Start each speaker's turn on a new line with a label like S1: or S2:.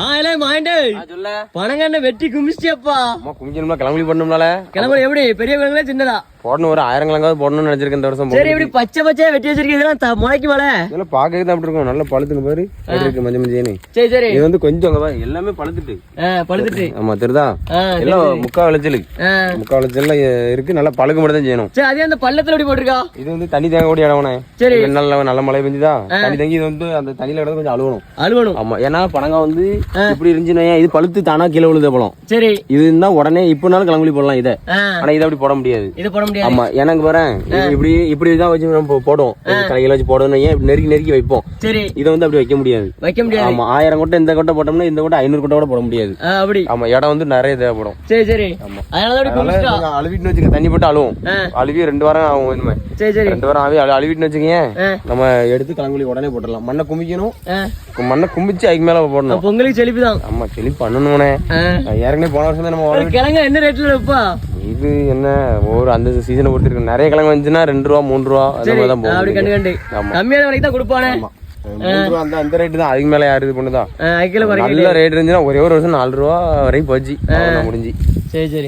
S1: ஆ இல்லை மாண்டே பணங்கண்ண வெட்டி குமிச்சிட்டியப்பா.
S2: அம்மா கிளம்பி பண்ணணும்னால
S1: கிளம்புற எப்படி? பெரிய கிழங்குல சின்னதா?
S2: போடணும் ஒரு ஆயிரம் கிழங்காவது போடணும்னு நினைச்சிருக்கேன் இந்த வருஷம்.
S1: சரி எப்படி பச்சை பச்சையா வெட்டி வச்சிருக்கீங்க? இதெல்லாம் முளைக்கு மேல.
S2: இதெல்லாம் பார்க்கவே தான் அப்படி இருக்கும் நல்லா பழுத்துன்னு பாரு. எப்படி இருக்கு மஞ்சள் மஞ்சேன்னு.
S1: சரி சரி.
S2: இது வந்து கொஞ்சம் அங்க எல்லாமே பழுத்துட்டு.
S1: பழுத்துட்டு.
S2: ஆமா தெரியுதா? எல்லாம் முக்கா விளைச்சல். முக்கா விளைச்சல்ல இருக்கு. நல்லா பழுக்க மட்டும் தான் செய்யணும்.
S1: சரி அதே அந்த பள்ளத்துல எப்படி போட்டிருக்கா?
S2: இது வந்து தண்ணி தேங்க கூடிய இடம்னே
S1: சரி.
S2: நல்ல நல்ல மழை பெஞ்சுதா? தண்ணி தங்கி இது வந்து அந்த தண்ணியில இடத்துல கொஞ்சம் அழுவணும்.
S1: அழுவணும்.
S2: ஆமா ஏன்னா பனங்காய் வந்து இப்படி இருந்துச்சுன்னா இது பழுத்து தானா கீழே விழுத பழம்.
S1: சரி.
S2: இது இருந்தா உடனே இப்பனாலும் கிளம்பி போடலாம் இதை. ஆனா இதை அப்படி போட முடியாது.
S1: இது போட முடியாது.
S2: ஆமா எனக்கு பாரு இப்படி இப்படி தான் வச்சு நம்ம போடுவோம். கலையில வச்சு போடணும் ஏன் நெருக்கி நெருக்கி வைப்போம்?
S1: சரி.
S2: இதை வந்து அப்படி வைக்க முடியாது.
S1: வைக்க முடியாது.
S2: ஆமா ஆயிரம் கொட்டை இந்த கொட்டை போட்டோம்னா இந்த கொட்டை ஐநூறு கொட்டை கூட போட முடியாது.
S1: அப்படி.
S2: ஆமா இடம் வந்து நிறைய தேவைப்படும்.
S1: சரி சரி.
S2: ஆமா.
S1: அதனால
S2: அழுவிட்டுன்னு வச்சுக்க தண்ணி போட்டு அழுவும். அழுவி ரெண்டு வாரம் ஆகும் இனிமே.
S1: சரி சரி.
S2: ரெண்டு வாரம் ஆவி அழு- அழுவிட்டுன்னு வச்சுக்கேன்
S1: ஆ.
S2: நம்ம எடுத்து கலங்குழி உடனே போட்டுடலாம். மண்ணை குமிக்கணும். மண்ணை குமிச்சு அதுக்கு மேல போடணும்.
S1: பொங்கலுக்கு செழிப்பு தான்.
S2: ஆமா செளி பண்ணணும்னே. ஏற்கனவே போன வருஷம் தான் நம்ம
S1: கிழங்கு என்ன ரேட்ல வைப்பா?
S2: இது என்ன ஒவ்வொரு அந்த சீசனை பொறுத்து இருக்கு நிறைய கிழங்கு வந்துச்சுன்னா ரெண்டு ரூபா மூணு ரூபா அந்த மாதிரி தான்
S1: அப்படி கண்டு கண்டு. கம்மியான விலைக்கு தான் கொடுப்பானே?
S2: அந்த அந்த ரேட்டு தான். அதுக்கு மேல யாரு இது பண்ணுதா?
S1: அக்கில குறைக்க
S2: நல்ல ரேட் இருந்துச்சுன்னா ஒரே ஒரு வருஷம் நாலு ரூபா வரைக்கும் போச்சு. முடிஞ்சு.
S1: சரி சரி.